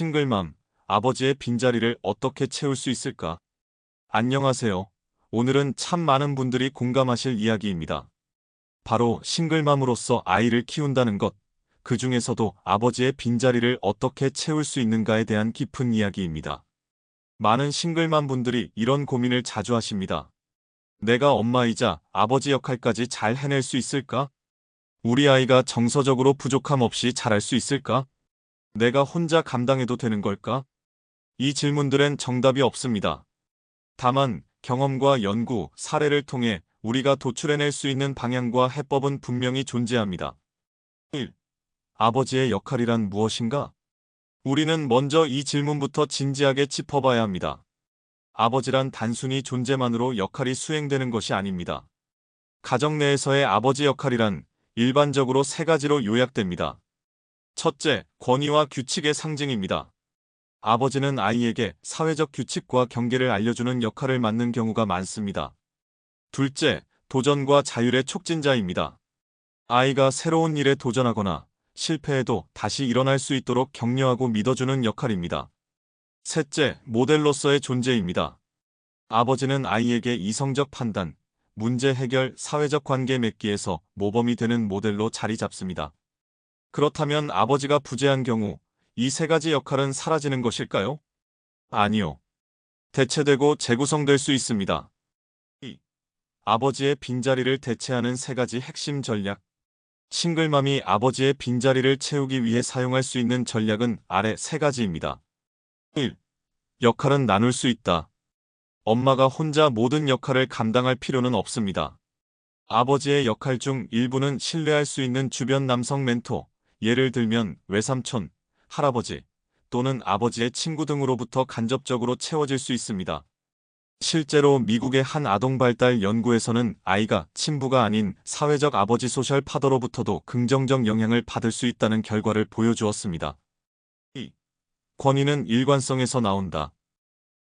싱글맘, 아버지의 빈자리를 어떻게 채울 수 있을까? 안녕하세요. 오늘은 참 많은 분들이 공감하실 이야기입니다. 바로 싱글맘으로서 아이를 키운다는 것, 그 중에서도 아버지의 빈자리를 어떻게 채울 수 있는가에 대한 깊은 이야기입니다. 많은 싱글맘 분들이 이런 고민을 자주 하십니다. 내가 엄마이자 아버지 역할까지 잘 해낼 수 있을까? 우리 아이가 정서적으로 부족함 없이 잘할 수 있을까? 내가 혼자 감당해도 되는 걸까? 이 질문들엔 정답이 없습니다. 다만 경험과 연구, 사례를 통해 우리가 도출해낼 수 있는 방향과 해법은 분명히 존재합니다. 1. 아버지의 역할이란 무엇인가? 우리는 먼저 이 질문부터 진지하게 짚어봐야 합니다. 아버지란 단순히 존재만으로 역할이 수행되는 것이 아닙니다. 가정 내에서의 아버지 역할이란 일반적으로 세 가지로 요약됩니다. 첫째, 권위와 규칙의 상징입니다. 아버지는 아이에게 사회적 규칙과 경계를 알려주는 역할을 맡는 경우가 많습니다. 둘째, 도전과 자율의 촉진자입니다. 아이가 새로운 일에 도전하거나 실패해도 다시 일어날 수 있도록 격려하고 믿어주는 역할입니다. 셋째, 모델로서의 존재입니다. 아버지는 아이에게 이성적 판단, 문제 해결, 사회적 관계 맺기에서 모범이 되는 모델로 자리 잡습니다. 그렇다면 아버지가 부재한 경우 이 세 가지 역할은 사라지는 것일까요? 아니요. 대체되고 재구성될 수 있습니다. 2. 아버지의 빈자리를 대체하는 세 가지 핵심 전략. 싱글맘이 아버지의 빈자리를 채우기 위해 사용할 수 있는 전략은 아래 세 가지입니다. 1. 역할은 나눌 수 있다. 엄마가 혼자 모든 역할을 감당할 필요는 없습니다. 아버지의 역할 중 일부는 신뢰할 수 있는 주변 남성 멘토, 예를 들면 외삼촌, 할아버지 또는 아버지의 친구 등으로부터 간접적으로 채워질 수 있습니다. 실제로 미국의 한 아동발달 연구에서는 아이가 친부가 아닌 사회적 아버지 소셜 파더로부터도 긍정적 영향을 받을 수 있다는 결과를 보여주었습니다. 2. 권위는 일관성에서 나온다.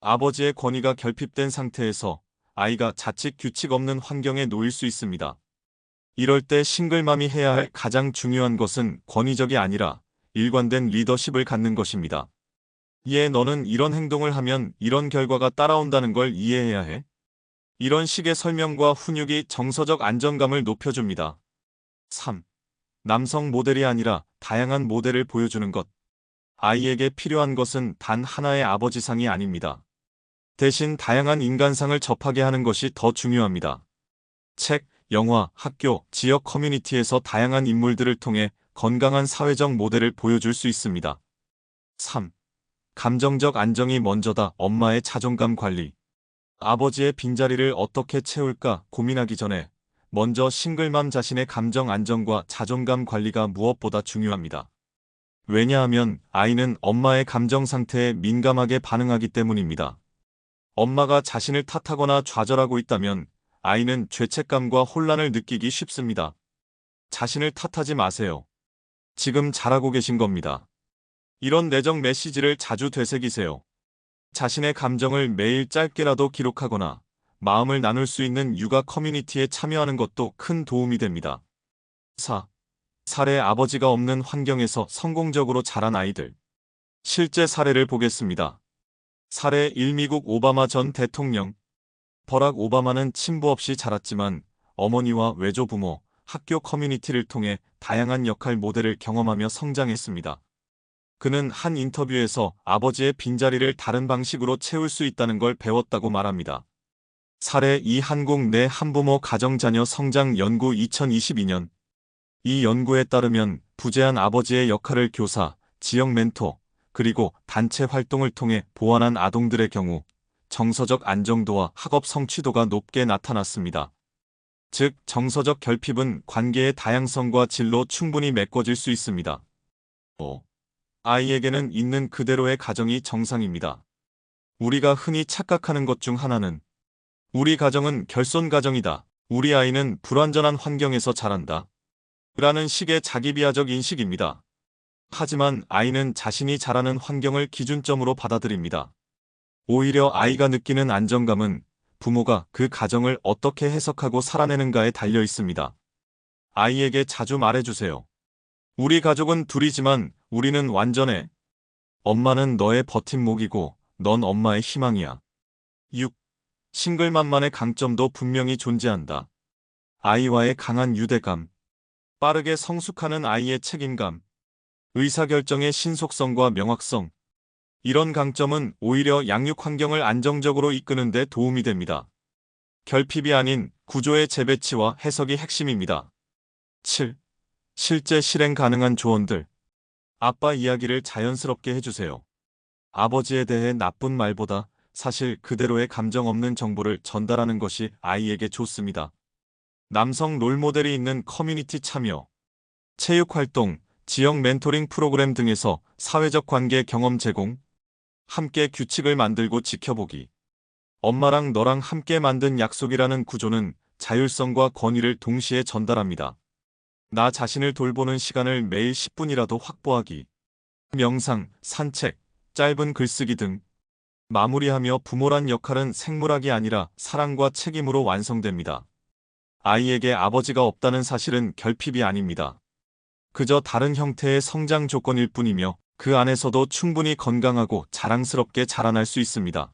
아버지의 권위가 결핍된 상태에서 아이가 자칫 규칙 없는 환경에 놓일 수 있습니다. 이럴 때 싱글맘이 해야 할 가장 중요한 것은 권위적이 아니라 일관된 리더십을 갖는 것입니다. 얘 너는 이런 행동을 하면 이런 결과가 따라온다는 걸 이해해야 해. 이런 식의 설명과 훈육이 정서적 안정감을 높여줍니다. 3. 남성 모델이 아니라 다양한 모델을 보여주는 것. 아이에게 필요한 것은 단 하나의 아버지상이 아닙니다. 대신 다양한 인간상을 접하게 하는 것이 더 중요합니다. 책, 영화, 학교, 지역 커뮤니티에서 다양한 인물들을 통해 건강한 사회적 모델을 보여줄 수 있습니다. 3. 감정적 안정이 먼저다. 엄마의 자존감 관리. 아버지의 빈자리를 어떻게 채울까 고민하기 전에 먼저 싱글맘 자신의 감정 안정과 자존감 관리가 무엇보다 중요합니다. 왜냐하면 아이는 엄마의 감정 상태에 민감하게 반응하기 때문입니다. 엄마가 자신을 탓하거나 좌절하고 있다면 아이는 죄책감과 혼란을 느끼기 쉽습니다. 자신을 탓하지 마세요. 지금 잘하고 계신 겁니다. 이런 내적 메시지를 자주 되새기세요. 자신의 감정을 매일 짧게라도 기록하거나 마음을 나눌 수 있는 육아 커뮤니티에 참여하는 것도 큰 도움이 됩니다. 4. 사례 아버지가 없는 환경에서 성공적으로 자란 아이들. 실제 사례를 보겠습니다. 사례 1 미국 오바마 전 대통령 버락 오바마는 친부 없이 자랐지만 어머니와 외조부모, 학교 커뮤니티를 통해 다양한 역할 모델을 경험하며 성장했습니다. 그는 한 인터뷰에서 아버지의 빈자리를 다른 방식으로 채울 수 있다는 걸 배웠다고 말합니다. 사례 2 한국 내 한부모 가정자녀 성장 연구 2022년 이 연구에 따르면 부재한 아버지의 역할을 교사, 지역 멘토, 그리고 단체 활동을 통해 보완한 아동들의 경우 정서적 안정도와 학업 성취도가 높게 나타났습니다. 즉, 정서적 결핍은 관계의 다양성과 질로 충분히 메꿔질 수 있습니다. 5. 아이에게는 있는 그대로의 가정이 정상입니다. 우리가 흔히 착각하는 것 중 하나는 우리 가정은 결손 가정이다. 우리 아이는 불완전한 환경에서 자란다. 라는 식의 자기비하적 인식입니다. 하지만 아이는 자신이 자라는 환경을 기준점으로 받아들입니다. 오히려 아이가 느끼는 안정감은 부모가 그 가정을 어떻게 해석하고 살아내는가에 달려 있습니다. 아이에게 자주 말해주세요. 우리 가족은 둘이지만 우리는 완전해. 엄마는 너의 버팀목이고 넌 엄마의 희망이야. 6. 싱글맘만의 강점도 분명히 존재한다. 아이와의 강한 유대감, 빠르게 성숙하는 아이의 책임감, 의사결정의 신속성과 명확성. 이런 강점은 오히려 양육 환경을 안정적으로 이끄는 데 도움이 됩니다. 결핍이 아닌 구조의 재배치와 해석이 핵심입니다. 7. 실제 실행 가능한 조언들. 아빠 이야기를 자연스럽게 해주세요. 아버지에 대해 나쁜 말보다 사실 그대로의 감정 없는 정보를 전달하는 것이 아이에게 좋습니다. 남성 롤모델이 있는 커뮤니티 참여, 체육 활동, 지역 멘토링 프로그램 등에서 사회적 관계 경험 제공, 함께 규칙을 만들고 지켜보기. 엄마랑 너랑 함께 만든 약속이라는 구조는 자율성과 권위를 동시에 전달합니다. 나 자신을 돌보는 시간을 매일 10분이라도 확보하기. 명상, 산책, 짧은 글쓰기 등 마무리하며 부모란 역할은 생물학이 아니라 사랑과 책임으로 완성됩니다. 아이에게 아버지가 없다는 사실은 결핍이 아닙니다. 그저 다른 형태의 성장 조건일 뿐이며 그 안에서도 충분히 건강하고 자랑스럽게 자라날 수 있습니다.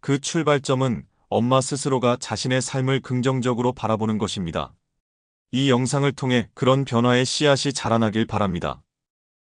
그 출발점은 엄마 스스로가 자신의 삶을 긍정적으로 바라보는 것입니다. 이 영상을 통해 그런 변화의 씨앗이 자라나길 바랍니다.